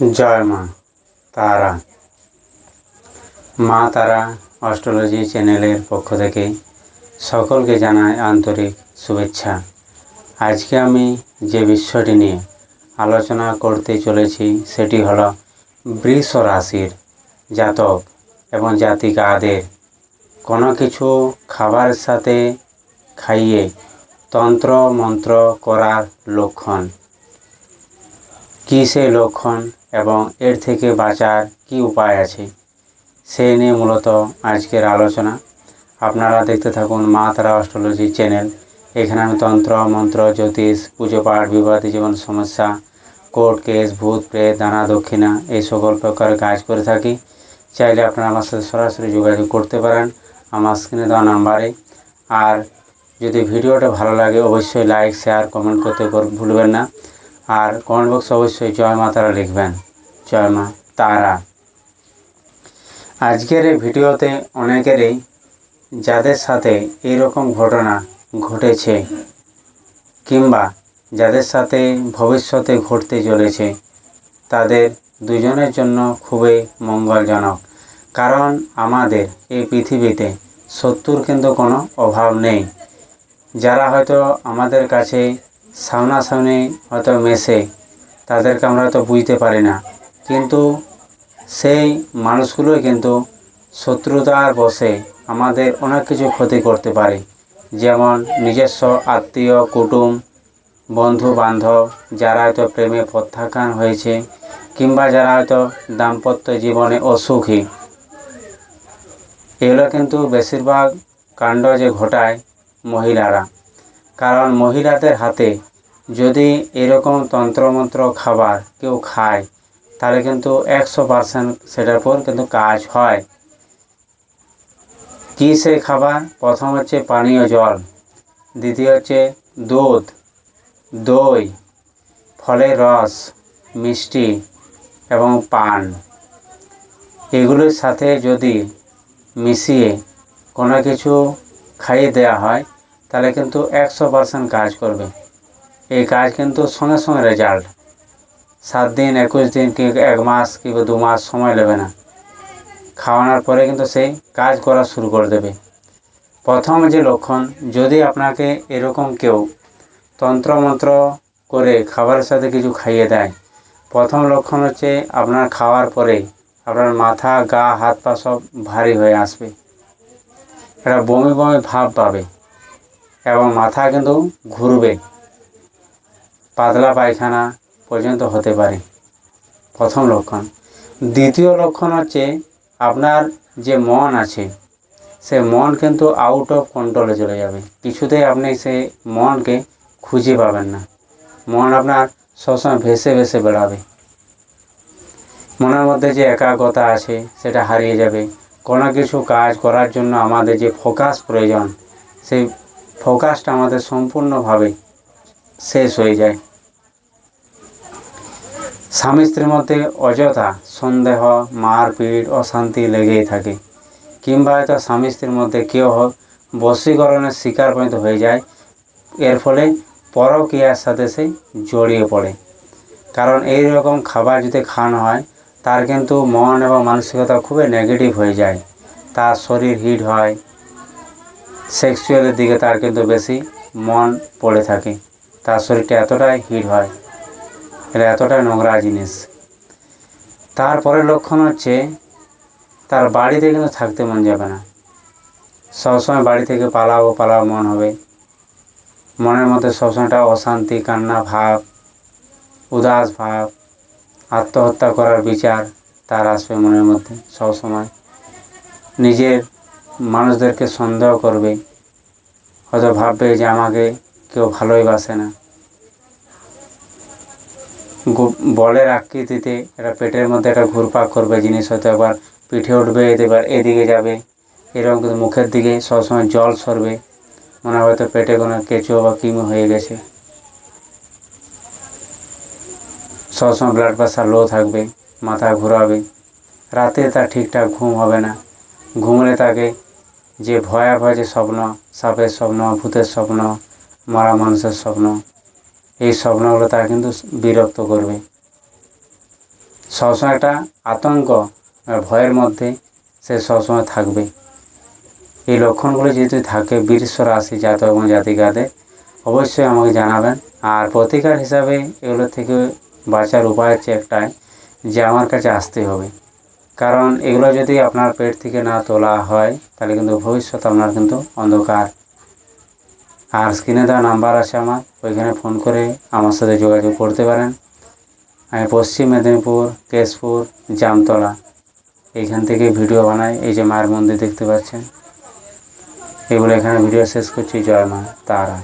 জয় মা তারা। মা তারা অস্ট্রোলজি চ্যানেলের পক্ষ থেকে সকলকে জানাই আন্তরিক শুভেচ্ছা। আজকে আমি যে বিষয়টি নিয়ে আলোচনা করতে চলেছি, সেটি হলো বৃষ রাশির জাতক এবং জাতিকাদের। কোনো কিছু খাবারের সাথে খাইয়ে তন্ত্র মন্ত্র করার লক্ষণ। কী সেই লক্ষণ? এবং এর থেকে বাঁচার কি উপায় আছে? সেই নিয়ে মূলত আজকের আলোচনা। আপনারা দেখতে থাকুন মা তারা অস্ট্রোলজি চ্যানেল। এখানে আমি তন্ত্র, মন্ত্র, জ্যোতিষ, পুজো পাঠ, বিবাদী জীবন সমস্যা, কোর্ট কেস, ভূত, প্রেত দানা দক্ষিণা, এই সকল প্রকার কাজ করে থাকি। চাইলে আপনারা আমার সাথে সরাসরি যোগাযোগ করতে পারেন আমার স্ক্রিনে দেওয়া নাম্বারে। আর যদি ভিডিওটা ভালো লাগে, অবশ্যই লাইক, শেয়ার, কমেন্ট করতে ভুলবেন না। আর কমেন্ট বক্সে অবশ্যই জয় মা তারা লিখবেন। জয় মা তারা। আজকের এই ভিডিওতে অনেকেরই যাদের সাথে এরকম ঘটনা ঘটেছে কিংবা যাদের সাথে ভবিষ্যতে ঘটতে চলেছে, তাদের দুজনের জন্য খুবই মঙ্গলজনক। কারণ আমাদের এই পৃথিবীতে শত্রুর কিন্তু কোনো অভাব নেই। যারা হয়তো আমাদের কাছে সামনাসামনি হয়তো মেশে তাদেরকে আমরা হয়তো বুঝতে পারি না। কিন্তু সেই মানুষগুলোই কিন্তু শত্রুতার বসে আমাদের অনেক কিছু ক্ষতি করতে পারে। যেমন নিজস্ব আত্মীয়, কুটুম, বন্ধু, বান্ধব, যারা হয়তো প্রেমে প্রত্যাখ্যান হয়েছে, কিংবা যারা হয়তো দাম্পত্য জীবনে অসুখী। এগুলো কিন্তু বেশিরভাগ কাণ্ড যে ঘটায় মহিলারা। কারণ মহিলাদের হাতে যদি এরকম তন্ত্রমন্ত্র খাবার কেউ খায়, তাহলে কিন্তু একশো পার্সেন্ট সেটার পর কিন্তু কাজ হয়। কী সেই খাবার? প্রথম হচ্ছে পানীয় জল, দ্বিতীয় হচ্ছে দুধ, দই ফলের রস, মিষ্টি এবং পান। এগুলোর সাথে যদি মিশিয়ে কোনো কিছু খাইয়ে দেওয়া হয় তাহলে কিন্তু একশো পার্সেন্ট কাজ করবে। এই কাজ কিন্তু সঙ্গে সঙ্গে রেজাল্ট সাত দিন, একুশ দিন, কি এক মাস কিংবা দু মাস সময় নেবে না। খাওয়ানোর পরে কিন্তু সেই কাজ করা শুরু করে দেবে। প্রথম যে লক্ষণ, যদি আপনাকে এরকম কেউ তন্ত্রমন্ত্র করে খাবারের সাথে কিছু খাইয়ে দেয়, প্রথম লক্ষণ হচ্ছে আপনার খাওয়ার পরে আপনার মাথা, গা, হাত পা সব ভারী হয়ে আসবে। একটা বমি বমি ভাব পাবে। এবং মাথা কিন্তু ঘুরবে। পাতলা পায়খানা পর্যন্ত হতে পারে। প্রথম লক্ষণ। দ্বিতীয় লক্ষণ হচ্ছে আপনার যে মন আছে, সে মন কিন্তু আউট অফ কন্ট্রোলে চলে যাবে। কিছুতেই আপনি সে মনকে খুঁজে পাবেন না। মন আপনার সবসময় ভেসে ভেসে বেড়াবে। মনের মধ্যে যে একাগ্রতা আছে, সেটা হারিয়ে যাবে। কোনো কিছু কাজ করার জন্য আমাদের যে ফোকাস প্রয়োজন, সেই ফোকাসটা আমাদের সম্পূর্ণভাবে শেষ হয়ে যায়। স্বামী স্ত্রীর মধ্যে অযথা সন্দেহ, মারপিট, অশান্তি লেগেই থাকে। কিংবা হয়তো স্বামী স্ত্রীর মধ্যে কেউ বশীকরণের শিকার পর্যন্ত হয়ে যায়, এর ফলে পরকীয়ার সাথে সে জড়িয়ে পড়ে। কারণ এই রকম খাবার যদি খাওয়ানো হয়, তার কিন্তু মন এবং মানসিকতা খুবই নেগেটিভ হয়ে যায়। তার শরীর হিট হয় সেক্সুয়ালের দিকে তার কিন্তু বেশি মন পড়ে থাকে। তার শরীরটা এতটাই হিট হয়। এটা এতটাই নোংরা জিনিস। তারপরে লক্ষণ হচ্ছে, তার বাড়িতে কিন্তু থাকতে মন যাবে না। সবসময় বাড়ি থেকে পালাবো পালাবো মন হবে। মনের মধ্যে সবসময়টা অশান্তি, কান্না ভাব, উদাস ভাব, আত্মহত্যা করার বিচার তার আসবে মনের মধ্যে সবসময়। নিজের মানুষদেরকে সন্দেহ করবে। হয়তো ভাববে যে আমাকে কেউ ভালোই বাসে না। বলের আকৃতিতে এটা পেটের মধ্যে একটা ঘুরপাক করবে, জিনিস হয়তো একবার পিঠে উঠবে এবার এদিকে যাবে। এরকম কিন্তু মুখের দিকে সবসময় জল সরবে। মনে হয়তো পেটে কোনো কেঁচো বা কিমো হয়ে গেছে। সবসময় ব্লাড প্রেশার লো থাকবে, মাথা ঘোরাবে। রাতে তার ঠিকঠাক ঘুম হবে না। ঘুমলে তাকে যে ভয়াবহ যে স্বপ্ন, সাপের স্বপ্ন, ভূতের স্বপ্ন, মারা মানুষের স্বপ্ন, এই স্বপ্নগুলো তারা কিন্তু বিরক্ত করবে। সবসময় একটা আতঙ্ক ভয়ের মধ্যে সে সবসময় থাকবে। এই লক্ষণগুলো যেহেতু থাকে বীরস্ব রাশি জাতক এবং জাতিকাদের, অবশ্যই আমাকে জানাবেন। আর প্রতিকার হিসাবে এগুলো থেকে বাঁচার উপায় হচ্ছে একটাই, যে আমার কাছে আসতে হবে। কারণ এগুলো যদি আপনার পেট থেকে না তোলা হয়, তাহলে কিন্তু ভবিষ্যৎ আপনার কিন্তু অন্ধকার। আর স্ক্রিনে দেওয়া নাম্বার আছে আমার, ওইখানে ফোন করে আমার সাথে যোগাযোগ করতে পারেন। আমি পশ্চিম মেদিনীপুর, কেশপুর, জামতলা, এইখান থেকে ভিডিও বানাই, এই যে মায়ের মন্দির দেখতে পাচ্ছেন। এগুলো এখানে ভিডিও শেষ করছি, জয় মা, তারা।